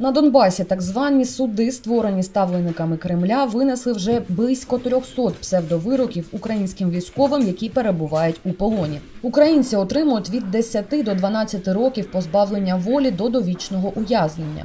На Донбасі так звані суди, створені ставленниками Кремля, винесли вже близько 300 псевдовироків українським військовим, які перебувають у полоні. Українці отримують від 10 до 12 років позбавлення волі до довічного ув'язнення.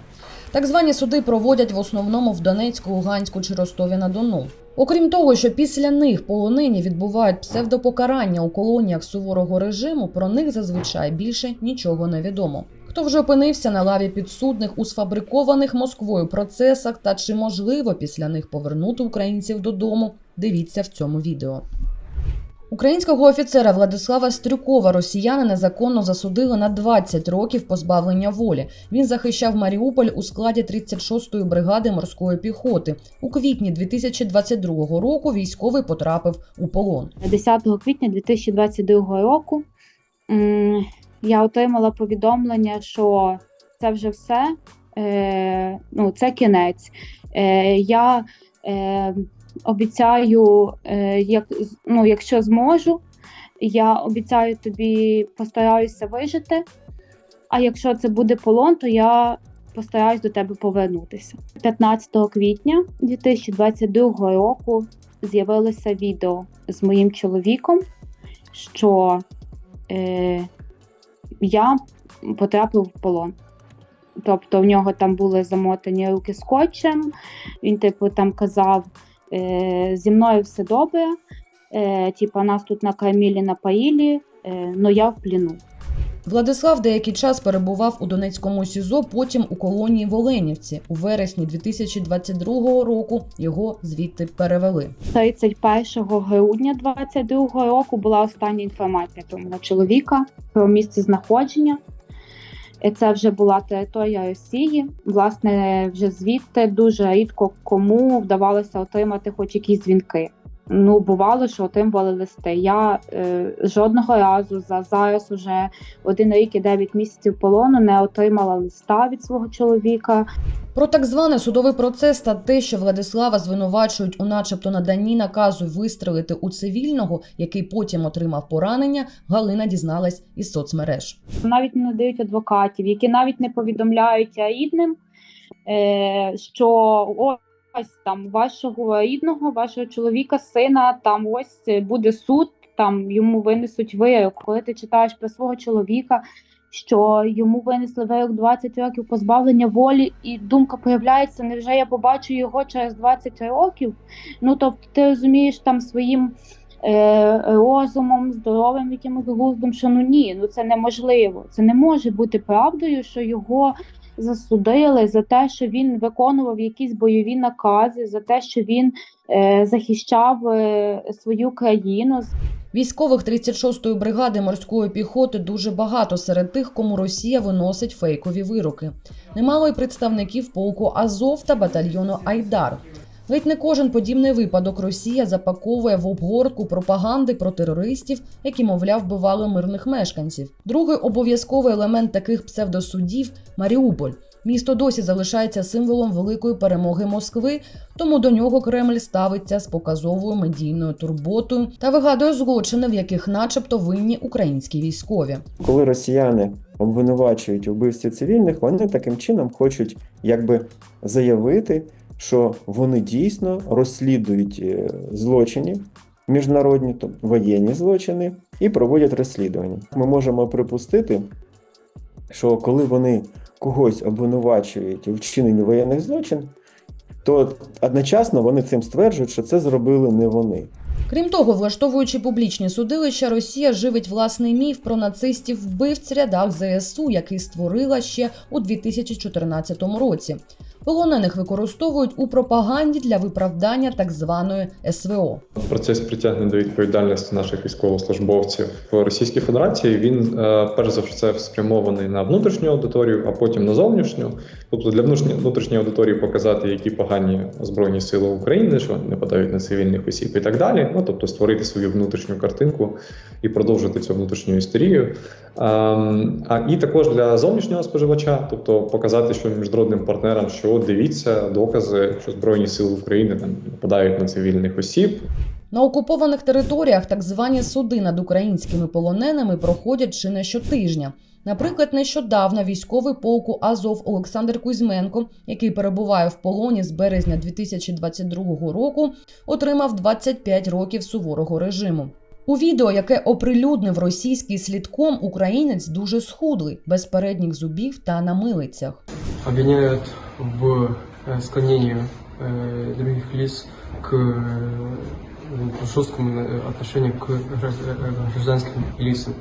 Так звані суди проводять в основному в Донецьку, Луганську чи Ростові на Дону. Окрім того, що після них полонені відбувають псевдопокарання у колоніях суворого режиму, про них зазвичай більше нічого не відомо. Хто вже опинився на лаві підсудних у сфабрикованих Москвою процесах та чи можливо після них повернути українців додому? Дивіться в цьому відео. Українського офіцера Владислава Стрюкова росіяни незаконно засудили на 20 років позбавлення волі. Він захищав Маріуполь у складі 36-ї бригади морської піхоти. У квітні 2022 року військовий потрапив у полон. 10 квітня 2022 року я отримала повідомлення, що це вже все, е, ну, це кінець. Е, я е, обіцяю, е, як, ну, якщо зможу, я обіцяю тобі постараюся вижити. А якщо це буде полон, то я постараюсь до тебе повернутися. 15 квітня 2022 року з'явилося відео з моїм чоловіком, що е, я потрапив в полон. Тобто в нього там були замотані руки скотчем, він, типу, там казав: е, зі мною все добре, е, типу, нас тут накормили, напоїли, але я в плену. Владислав деякий час перебував у Донецькому СІЗО, потім у колонії в Оленівці. У вересні 2022 року його звідти перевели. 31 грудня 2022 року була остання інформація про мого чоловіка, про місце знаходження. Це вже була територія Росії. Власне, вже звідти дуже рідко кому вдавалося отримати хоч якісь дзвінки. Ну, бувало, що отримували листи. Я е, жодного разу за зараз уже один рік і дев'ять місяців полону не отримала листа від свого чоловіка. Про так званий судовий процес та те, що Владислава звинувачують у начебто наданні наказу вистрелити у цивільного, який потім отримав поранення, Галина дізналась із соцмереж. навіть не надають адвокатів, які навіть не повідомляють рідним, е, що ось там вашого рідного, вашого чоловіка, сина, там ось буде суд, там йому винесуть вирок. Коли ти читаєш про свого чоловіка, що йому винесли вирок 20 років позбавлення волі, і думка появляється, невже я побачу його через 20 років? Ну тобто, ти розумієш там своїм е, розумом, здоровим якимось глуздом, що ну ні, ну це неможливо. Це не може бути правдою, що його засудили за те, що він виконував якісь бойові накази, за те, що він е, захищав е, свою країну. Військових 36-ї бригади морської піхоти дуже багато серед тих, кому Росія виносить фейкові вироки. Немало й представників полку Азов та батальйону Айдар. Ледь не кожен подібний випадок Росія запаковує в обгортку пропаганди про терористів, які, мовляв, вбивали мирних мешканців. Другий обов'язковий елемент таких псевдосудів Маріуполь. Місто досі залишається символом великої перемоги Москви, тому до нього Кремль ставиться з показовою медійною турботою та вигадує злочини, в яких, начебто, винні українські військові. Коли росіяни обвинувачують вбивстві цивільних, вони таким чином хочуть якби заявити, що вони дійсно розслідують е, злочини міжнародні, тобто воєнні злочини, і проводять розслідування. Ми можемо припустити, що коли вони когось обвинувачують у вчиненні воєнних злочин, то одночасно вони цим стверджують, що це зробили не вони. Крім того, влаштовуючи публічні судилища, Росія живить власний міф про нацистів вбивць рядах ЗСУ, який створила ще у 2014 році. Полонених використовують у пропаганді для виправдання так званої СВО. Процес притягнення до відповідальності наших військовослужбовців в Російській Федерації він е, перш за все спрямований на внутрішню аудиторію, а потім на зовнішню. Тобто для внутрішньої внутрішньої аудиторії показати, які погані збройні сили України, що вони нападають на цивільних осіб і так далі. Ну тобто створити свою внутрішню картинку і продовжити цю внутрішню істерію. Ем, А і також для зовнішнього споживача, тобто показати, що міжнародним партнерам, що дивіться докази, що збройні сили України там нападають на цивільних осіб, На окупованих територіях так звані суди над українськими полоненими проходять чи не щотижня. Наприклад, нещодавно військовий полку Азов Олександр Кузьменко, який перебуває в полоні з березня 2022 року, отримав 25 років суворого режиму. У відео, яке оприлюднив російський слідком, українець дуже схудлий, без передніх зубів та на милицях. обвиняют в э, склонении э, других лиц к э, жесткому э, отношению к гражд- э, гражданским лицам.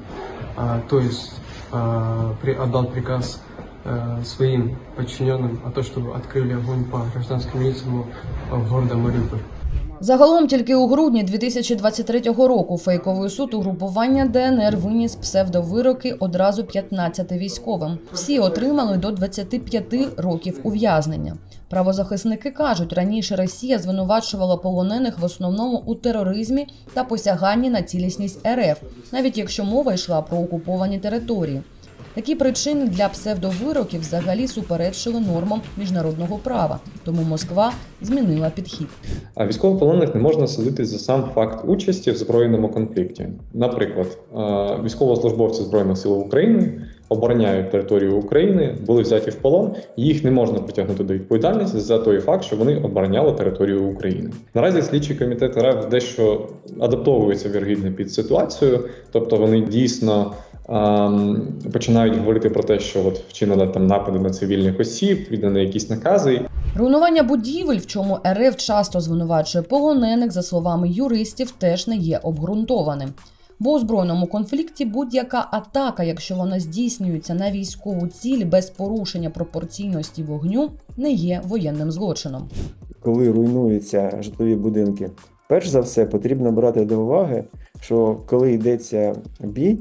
А, то есть а, при- отдал приказ э, своим подчиненным о том, чтобы открыли огонь по гражданским лицам э, города Мариуполь. Загалом тільки у грудні 2023 року фейковий суд угрупування ДНР виніс псевдовироки одразу 15 військовим. Всі отримали до 25 років ув'язнення. Правозахисники кажуть, раніше Росія звинувачувала полонених в основному у тероризмі та посяганні на цілісність РФ, навіть якщо мова йшла про окуповані території. Такі причини для псевдовироків взагалі суперечили нормам міжнародного права, тому Москва змінила підхід. А військовополонених не можна судити за сам факт участі в збройному конфлікті. Наприклад, е, військовослужбовці Збройних сил України обороняють територію України, були взяті в полон, їх не можна притягнути до відповідальності за той факт, що вони обороняли територію України. Наразі слідчий комітет РФ дещо адаптовується віргідно під ситуацію, тобто вони дійсно. Ем, Починають говорити про те, що от вчинили там напади на цивільних осіб, віддані якісь накази, Руйнування будівель, в чому РФ часто звинувачує полонених, за словами юристів, теж не є обґрунтованим. Бо у збройному конфлікті будь-яка атака, якщо вона здійснюється на військову ціль без порушення пропорційності вогню, не є воєнним злочином. коли руйнуються житлові будинки, перш за все потрібно брати до уваги, що коли йдеться бій,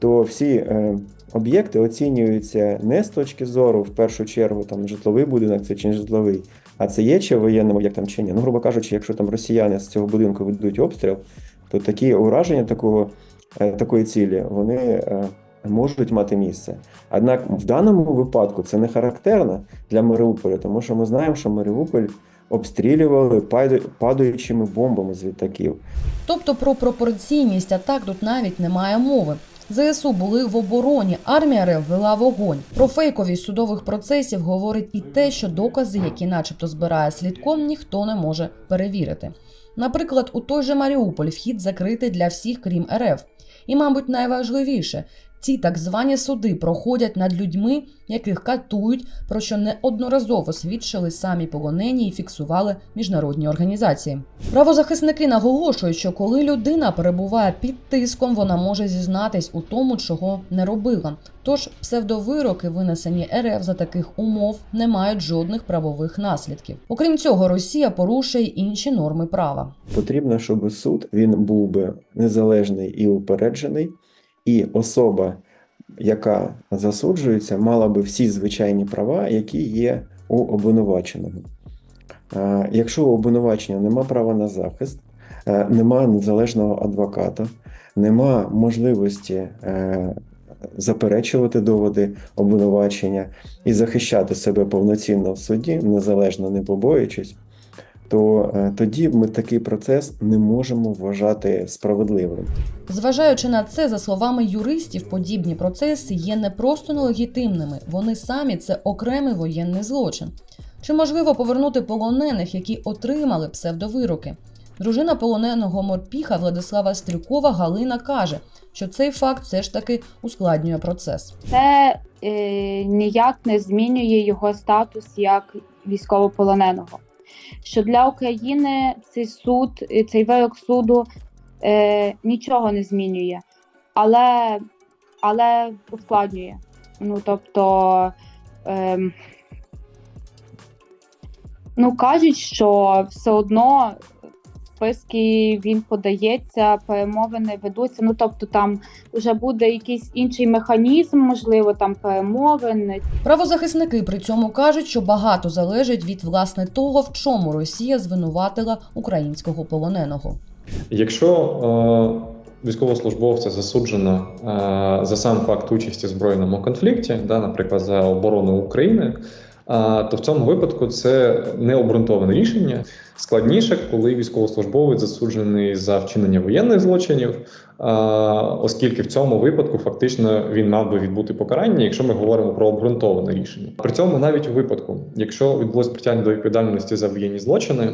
то всі е, об'єкти оцінюються не з точки зору, в першу чергу, там житловий будинок це чи не житловий, а це є чи воєнним об'єктом чи ні. Ну, грубо кажучи, якщо там росіяни з цього будинку ведуть обстріл, то такі ураження такого, е, такої цілі вони е, можуть мати місце. Однак в даному випадку це не характерно для Маріуполя, тому що ми знаємо, що Маріуполь обстрілювали падаючими бомбами з літаків. Тобто про пропорційність атак тут навіть немає мови. ЗСУ були в обороні, армія РФ вела вогонь. Про фейковість судових процесів говорить і те, що докази, які начебто збирає слідком, ніхто не може перевірити. Наприклад, у той же Маріуполь вхід закритий для всіх, крім РФ. І, мабуть, найважливіше, ці так звані суди проходять над людьми, яких катують, про що неодноразово свідчили самі полонені і фіксували міжнародні організації. Правозахисники наголошують, що коли людина перебуває під тиском, вона може зізнатись у тому, чого не робила. Тож псевдовироки, винесені РФ за таких умов, не мають жодних правових наслідків. Окрім цього, Росія порушує інші норми права. Потрібно, щоб суд він був би незалежний і упереджений, і особа, яка засуджується, мала би всі звичайні права, які є у обвинуваченого. Якщо у обвинувачення нема права на захист, е, нема незалежного адвоката, нема можливості е, заперечувати доводи обвинувачення і захищати себе повноцінно в суді, незалежно не побоюючись, то е, тоді ми такий процес не можемо вважати справедливим. Зважаючи на це, за словами юристів, подібні процеси є не просто нелегітимними, вони самі це окремий воєнний злочин. Чи можливо повернути полонених, які отримали псевдовироки? Дружина полоненого морпіха Владислава Стрюкова Галина каже, що цей факт все ж таки ускладнює процес. Це е, ніяк не змінює його статус як військовополоненого. Що для України цей суд, і цей вирок суду е, нічого не змінює, але, але ускладнює. Ну тобто, е, ну кажуть, що все одно списки він подається, перемовини ведуться. Ну тобто, там вже буде якийсь інший механізм, можливо, там перемовин. Правозахисники при цьому кажуть, що багато залежить від власне того, в чому Росія звинуватила українського полоненого. Якщо е, військовослужбовця засуджено е, за сам факт участі в збройному конфлікті, да, наприклад, за оборону України, е, а, то в цьому випадку це необґрунтоване рішення. Складніше, коли військовослужбовець засуджений за вчинення воєнних злочинів, оскільки в цьому випадку фактично він мав би відбути покарання, якщо ми говоримо про обґрунтоване рішення. При цьому навіть у випадку, якщо відбулось притягнення до відповідальності за воєнні злочини,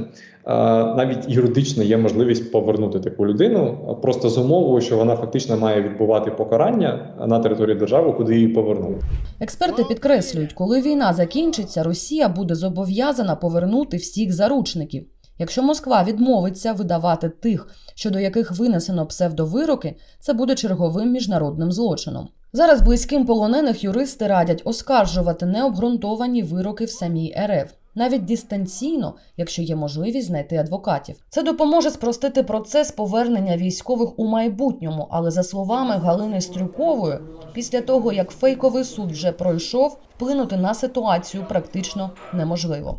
навіть юридично є можливість повернути таку людину, просто з умовою, що вона фактично має відбувати покарання на території держави, куди її повернули. Експерти підкреслюють, коли війна закінчиться, Росія буде зобов'язана повернути всіх заручників. Якщо Москва відмовиться видавати тих, щодо яких винесено псевдовироки, це буде черговим міжнародним злочином. Зараз близьким полонених юристи радять оскаржувати необґрунтовані вироки в самій РФ. Навіть дистанційно, якщо є можливість знайти адвокатів, це допоможе спростити процес повернення військових у майбутньому. Але за словами Галини Стрюкової, після того як фейковий суд вже пройшов, вплинути на ситуацію практично неможливо.